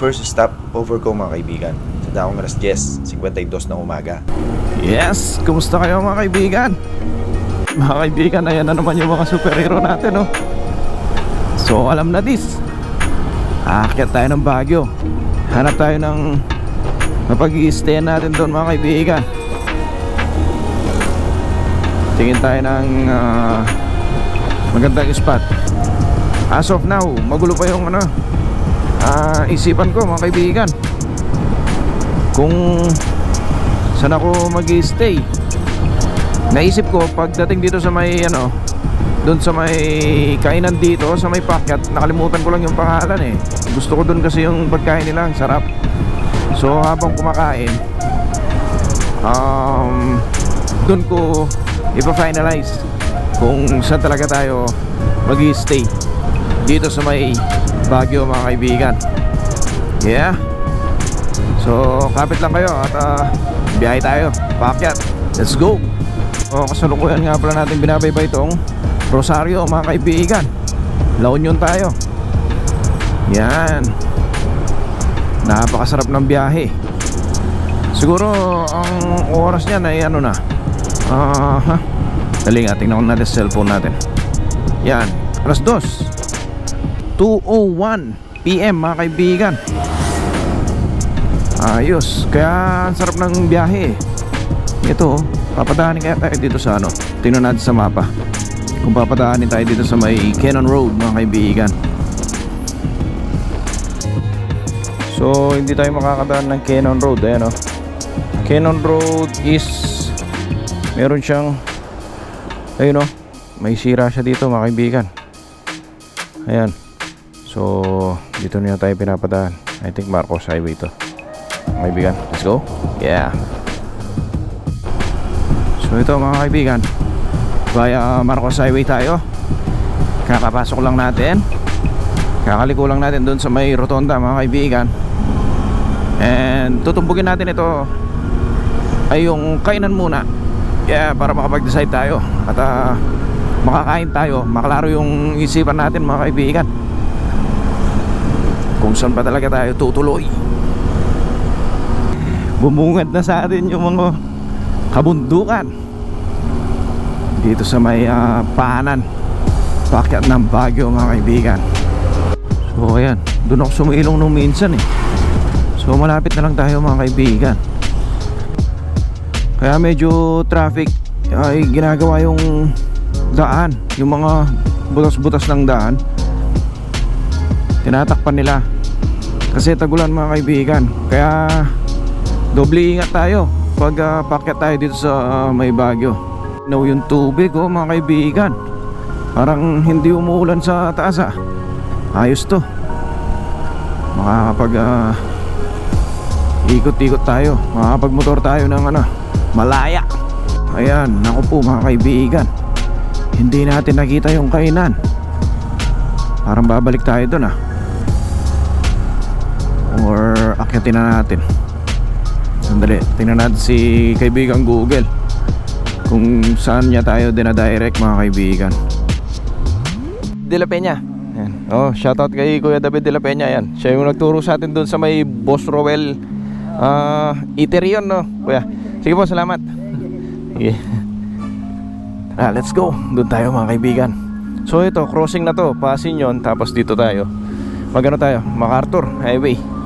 First stop over ko mga kaibigan. Sa dakong alas 10, 52 ng umaga. Yes! Kumusta kayo mga kaibigan? Mga kaibigan, ayan na naman yung mga superhero natin, oh. So, alam na this. Aakyat tayo ng Baguio. Hanap tayo ng mapag stay natin doon mga kaibigan. Tingin tayo ng ah, magandang spot. As of now, magulo pa yung ano, ah, isipan ko mga kaibigan. Kung saan ako mag stay naisip ko pagdating dito sa may ano doon sa may kainan dito sa may packet nakalimutan ko lang yung pangalan eh. Gusto ko doon kasi yung pagkain nila ang sarap. So habang kumakain um, doon ko ipa-finalize kung saan talaga tayo mag stay dito sa may Baguio mga kaibigan yeah So, kapit lang kayo at uh, biyahe tayo. Paakyat. Let's go. O, kasalukuyan nga pala natin binabaybay itong Rosario, mga kaibigan. La Union tayo. Yan. Napakasarap ng biyahe. Siguro, ang oras niyan ay ano na. Ha? Dali nga, tingnan ko natin cellphone natin. Yan. Alas 2. 2.01 PM, mga kaibigan. Ayos. Kaya ang sarap ng biyahe. Ito, oh, papadahanin kaya tayo dito sa ano. Tingnan natin sa mapa. Kung papadahanin tayo dito sa may Cannon Road, mga kaibigan. So, hindi tayo makakadaan ng Cannon Road. Ayan, oh. Cannon Road is meron siyang ayun, oh. May sira siya dito, mga kaibigan. Ayan. So, dito na tayo pinapadaan. I think Marcos Highway to. Mga kaibigan let's go. Yeah. So ito mga kaibigan. Via Marcos Highway tayo. Kakapasok lang natin. Kakaliko lang natin doon sa may rotonda mga kaibigan. And tutumbugin natin ito. Ay yung kainan muna. Yeah para makapag-decide tayo. At uh, makakain tayo. Maklaro yung isipan natin mga kaibigan kung saan pa talaga tayo tutuloy. Bumungad na sa atin yung mga kabundukan. Dito sa may uh, paanan. Pakyat ng Baguio mga kaibigan. So ayan. Doon ako sumilong nung minsan eh. So malapit na lang tayo mga kaibigan. Kaya medyo traffic ay ginagawa yung daan. Yung mga butas-butas ng daan tinatakpan nila. Kasi tagulan mga kaibigan. Kaya doble ingat tayo pag uh, pakyat tayo dito sa uh, may bagyo no yung tubig oh mga kaibigan. Parang hindi umuulan sa taas ah. Ayos to. Makakapag uh, ikot-ikot tayo. Makakapag motor tayo ng ano malaya. Ayan naku po mga kaibigan. Hindi natin nakita yung kainan. Parang babalik tayo dun ah or akyatin na natin. Sandali, tingnan natin si kaibigan Google. Kung saan niya tayo dinadirect mga kaibigan. De La Peña. Yan. Oh, shoutout kay Kuya David De La Peña. Yan. Siya yung nagturo sa atin doon sa may Boss Roel uh, Eatery yun, no? Kuya, sige po, salamat. Sige. Ah, Let's go, doon tayo mga kaibigan. So ito, crossing na to, pasin yon Tapos dito tayo. Magano tayo, MacArthur Highway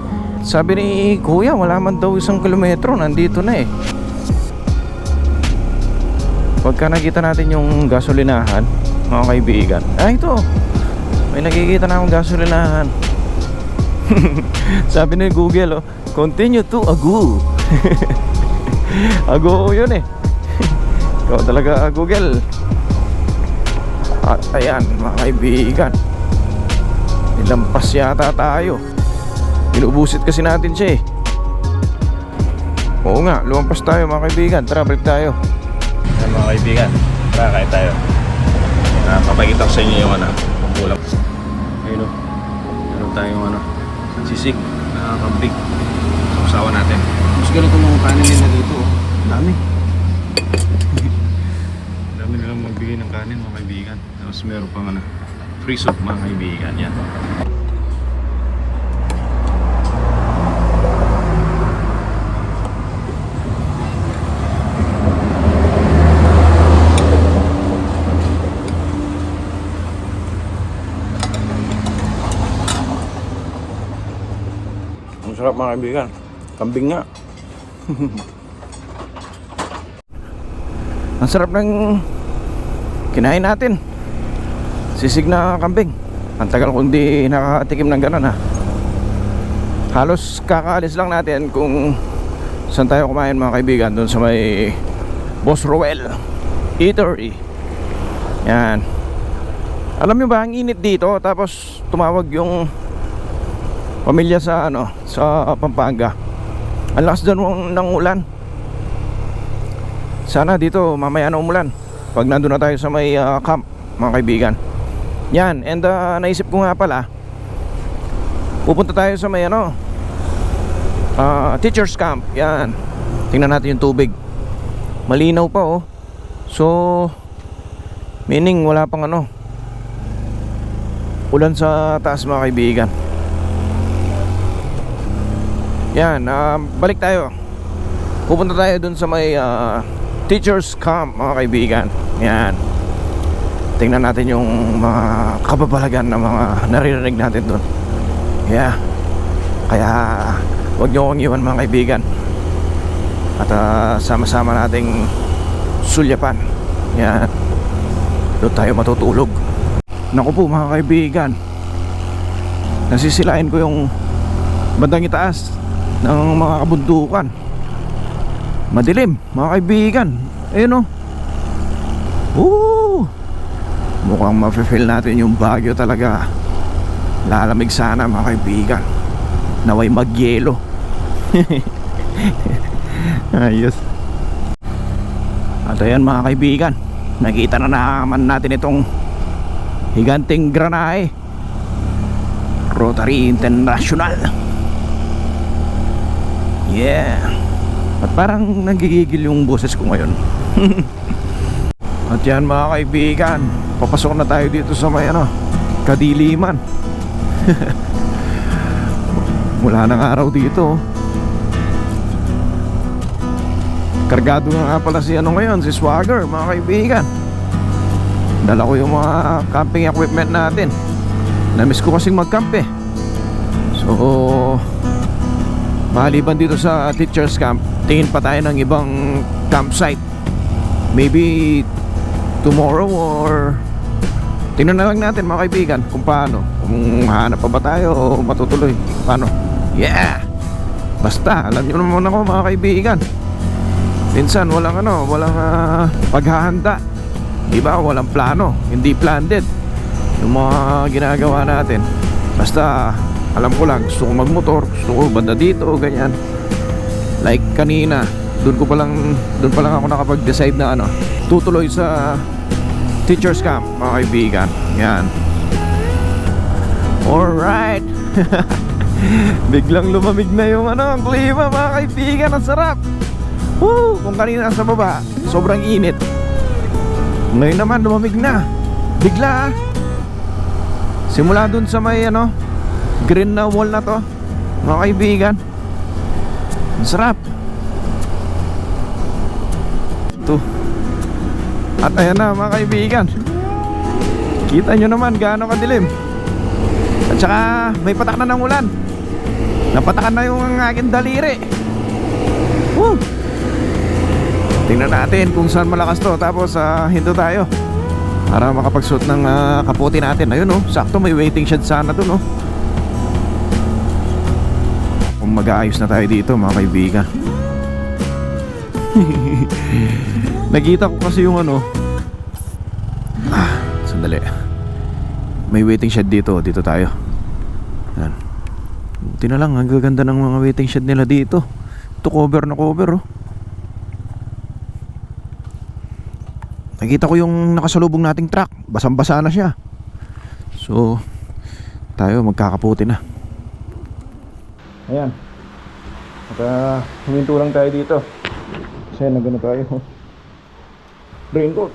sabi ni kuya wala man daw isang kilometro Nandito na eh. Pagka nakita natin yung gasolinahan Mga kaibigan. Ah ito. May nakikita na akong gasolinahan. Sabi ni Google oh, Continue to Agu. Agu yun eh. Ikaw talaga Google. At ayan mga kaibigan. Nilampas yata tayo Inubusit kasi natin siya eh Oo nga, lumampas tayo mga kaibigan Tara, balik tayo Yan mga kaibigan, tara kain tayo. Uh, papakita ko sa inyo yung ano, ulam. Ayun o, meron tayong ano, sisig na kambig. Usawa natin. Mas ganito mga kanin nila dito oh. Dami Dami nilang magbigay ng kanin mga kaibigan. Tapos meron pang ano, free soup mga kaibigan. Yan. Sarap mga kaibigan. Kambing nga. Ang sarap ng kinain natin. Sisig na kambing. Ang tagal kong di nakatikim ng ganun ha. Halos kakaalis lang natin kung saan tayo kumain mga kaibigan doon sa may Boss Roel Eatery. Yan. Alam nyo ba ang init dito tapos tumawag yung pamilya sa ano sa Pampanga. Ang lakas doon ng ulan. Sana dito mamaya na umulan pag nandun na tayo sa may ah, camp mga kaibigan. Yan, and ah, naisip ko nga pala pupunta tayo sa may ano ah, teachers camp. Yan. Tingnan natin yung tubig. Malinaw pa oh. So meaning wala pang ano ulan sa taas mga kaibigan. Yan, ah, balik tayo. Pupunta tayo dun sa may ah, teachers camp mga kaibigan. Yan. Tingnan natin yung mga kababalagan na mga naririnig natin dun. Yeah. Kaya wag niyo akong iwan mga kaibigan. At ah, sama-sama nating sulyapan. Yan. Doon tayo matutulog. Naku po mga kaibigan. Nasisilain ko yung bandang itaas ng mga kabundukan. Madilim, mga kaibigan. Ayun oh. Woo! Mukhang mafe-feel natin yung Baguio talaga. Lalamig sana mga kaibigan. Naway magyelo. Ayos. At ayan mga kaibigan, nakita na naman natin itong higanting granahe. Rotary International. Yeah. At parang nagigigil yung boses ko ngayon. At yan mga kaibigan, papasok na tayo dito sa may ano, kadiliman. Wala nang araw dito. oh. Kargado na nga pala si ano ngayon, si Swagger mga kaibigan. Dala ko yung mga camping equipment natin. Namiss ko kasing mag-camp eh. So, Maliban dito sa teachers camp, tingin pa tayo ng ibang campsite. Maybe tomorrow or tingnan na lang natin mga kaibigan kung paano. Kung hanap pa ba tayo o matutuloy. Paano? Yeah! Basta, alam nyo naman ako mga kaibigan. Minsan walang ano, walang ah, paghahanda. Di ba? Walang plano. Hindi planned. Yung mga ginagawa natin. Basta alam ko lang gusto ko magmotor gusto ko banda dito ganyan. Like kanina doon ko pa lang doon pa lang ako nakapag-decide na ano tutuloy sa teachers camp mga kaibigan. Yan. Alright. Biglang lumamig na yung ano ang klima mga kaibigan. Ang sarap. Woo! kung kanina sa baba sobrang init. Ngayon naman lumamig na. Bigla ah. simula dun sa may ano green na wall na to mga kaibigan. Sarap. Ito. At ayan na mga kaibigan. Kita nyo naman gaano kadilim. At saka may patak na ng ulan. Napatakan na yung aking daliri. Woo! tingnan natin kung saan malakas to. Tapos uh, hinto tayo. Para makapagsuot ng ah, kaputi natin. Ayun oh. Sakto may waiting shed sana dun oh mag-aayos na tayo dito mga kaibigan. Nakita ko kasi yung ano. Ah, Sandali. May waiting shed dito Dito tayo. Yan Buti na lang Ang gaganda ng mga waiting shed nila dito. Ito cover na cover oh. Nakita ko yung nakasalubong nating truck. Basang basa na siya. So Tayo magkakaputi na. Ayan. At uh, huminto lang tayo dito. Kasi nagano tayo. Raincoat.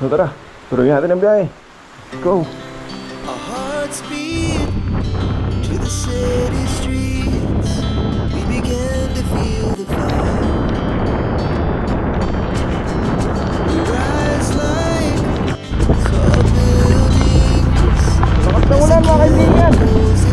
So tara, tuloy natin ang biyahe. Let's go. Our hearts beat to the city streets. We began to feel the fire. We rise like tall buildings. Lakas na ulan mga kaibigan.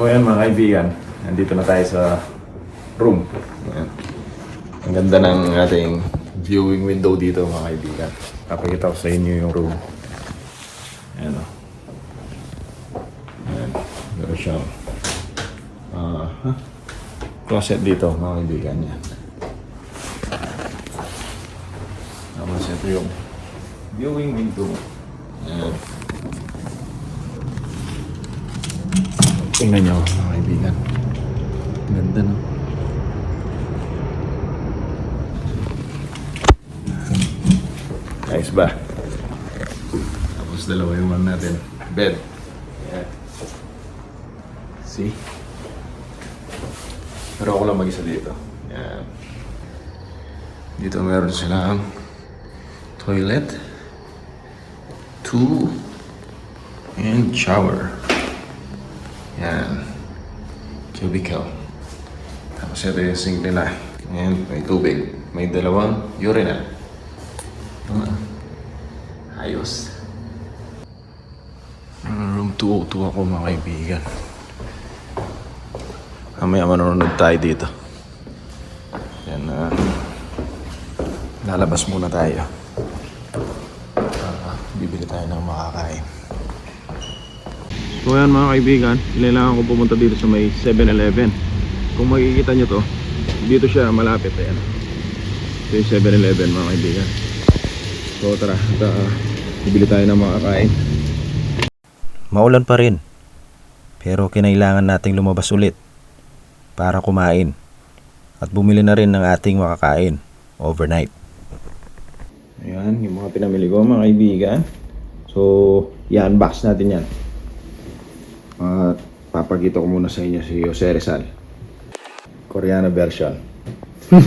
So ayan mga kaibigan, nandito na tayo sa room. Ayan. Ang ganda ng ating viewing window dito mga kaibigan. Papakita ko sa inyo yung room. Ayan o. Ayan. Meron siyang huh? closet dito mga kaibigan. Yan. Tapos ito yung viewing window. Ayan. Tingnan nyo, mga kaibigan. Ganda no? Nice ba? Tapos dalawa yung one natin. Bed. Yan. See? Pero ako lang mag-isa dito. Yan. Dito meron silang toilet, two, and shower. Yan. Cubicle. Tapos ito yung sink nila. Ayan, may tubig. May dalawang urinal. Ah, ayos. Ah, Room 202 ako mga kaibigan. Mamaya manonood tayo dito. Yan na. lalabas muna tayo. Ah, bibili tayo ng makakain. So ayan mga kaibigan, kailangan ko pumunta dito sa may 7-Eleven. Kung makikita nyo to, dito siya malapit. Ayan. Ito yung 7-Eleven mga kaibigan. So tara, at, uh, bibili tayo ng makakain. Maulan pa rin. Pero kinailangan nating lumabas ulit para kumain at bumili na rin ng ating makakain overnight. Ayan, yung mga pinamili ko mga kaibigan. So, i-unbox natin yan. At papakita ko muna sa inyo si Jose Rizal. Koreana version.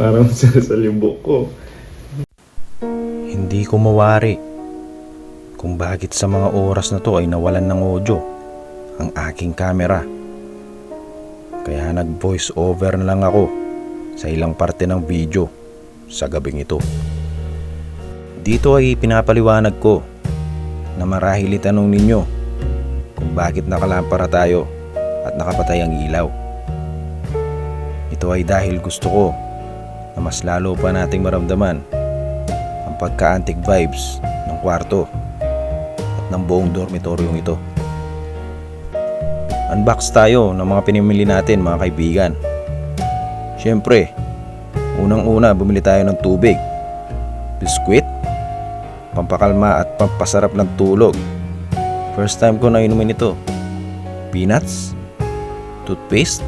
Parang Jose Rizal yung book ko. Hindi ko mawari kung bakit sa mga oras na to ay nawalan ng audio ang aking camera. Kaya nag voice over na lang ako sa ilang parte ng video sa gabing ito. Dito ay pinapaliwanag ko na marahil itanong ninyo bakit nakalampara tayo at nakapatay ang ilaw. Ito ay dahil gusto ko na mas lalo pa nating maramdaman ang pagka-antique vibes ng kwarto at ng buong dormitoryong ito. unbox tayo ng mga pinimili natin mga kaibigan. Siyempre, unang-una bumili tayo ng tubig, biskwit, pampakalma at pampasarap ng tulog. First time ko na inumin ito. Peanuts, toothpaste,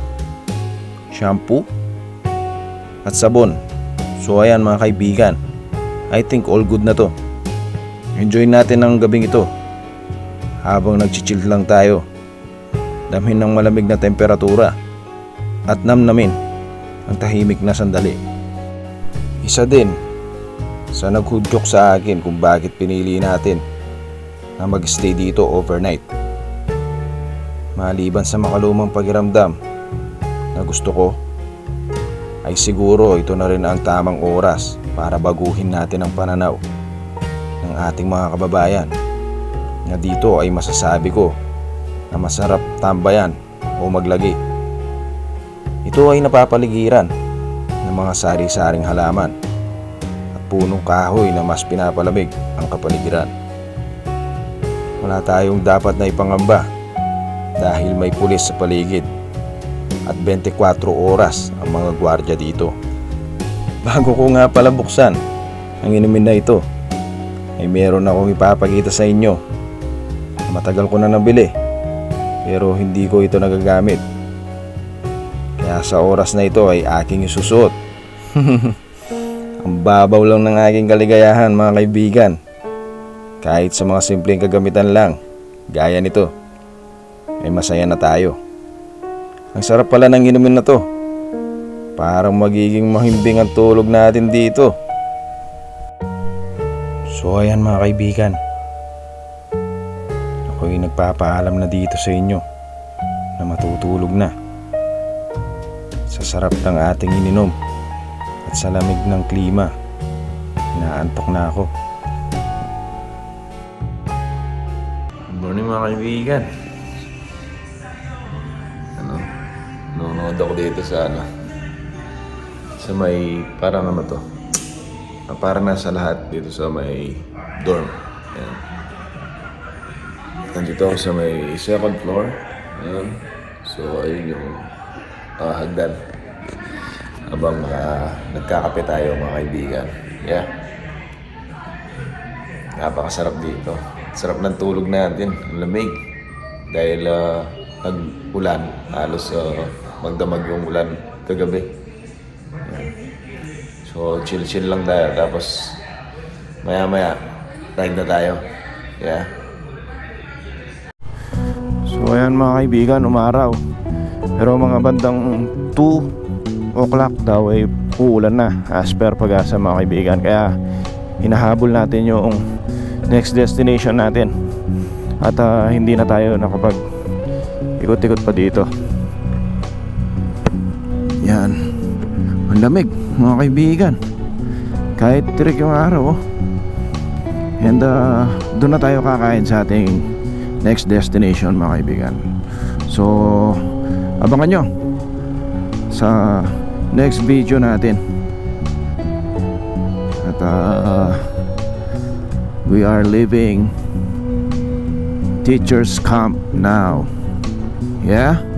shampoo, at sabon. So ayan mga kaibigan, I think all good na to. Enjoy natin ang gabing ito habang nagchichill lang tayo. Damhin ng malamig na temperatura at namnamin ang tahimik na sandali. Isa din sa naghudyok sa akin kung bakit pinili natin na magstay dito overnight. Maliban sa makalumang pakiramdam na gusto ko, ay siguro ito na rin ang tamang oras para baguhin natin ang pananaw ng ating mga kababayan na dito ay masasabi ko na masarap tambayan o maglagi. Ito ay napapaligiran ng mga sari-saring halaman at punong kahoy na mas pinapalamig ang kapaligiran. Wala tayong dapat na ipangamba dahil may pulis sa paligid at 24 oras ang mga gwardya dito. Bago ko nga pala buksan ang inumin na ito, ay meron akong ipapakita sa inyo. Matagal ko na nabili, pero hindi ko ito nagagamit. Kaya sa oras na ito ay aking isusuot. ang babaw lang ng aking kaligayahan mga kaibigan. Kahit sa mga simpleng kagamitan lang, gaya nito, ay masaya na tayo. Ang sarap pala ng inumin na to. Parang magiging mahimbing ang tulog natin dito. So ayan mga kaibigan. Ako'y nagpapaalam na dito sa inyo na matutulog na. Sa sarap ng ating ininom at sa lamig ng klima, inaantok na ako. Mga kaibigan. Ano? Nanonood ako dito sa ano. Sa may parang ano to. Ah, Parang nasa lahat dito sa may dorm. Ayan. Nandito ako sa may second floor. Ayan. So ayun yung uh, hagdan. Habang ah, nagkakape tayo mga kaibigan. Yeah. Napakasarap dito. Sarap ng tulog natin. Lamig. Dahil ah, nag-ulan. Halos ah, magdamag yung ulan kagabi. So, chill-chill lang tayo. Tapos, maya-maya, ride na tayo. Yeah. So ayan mga kaibigan, umaraw. Pero mga bandang 2 o'clock daw ay uulan na as per pag-asa mga kaibigan. Kaya hinahabol natin yung next destination natin. At ah, hindi na tayo nakapag ikot-ikot pa dito. Yan. Ang lamig mga kaibigan. Kahit tirik yung araw oh. And uh, doon na tayo kakain sa ating next destination mga kaibigan. So, abangan nyo sa next video natin. At uh, we are leaving teachers camp now. Yeah?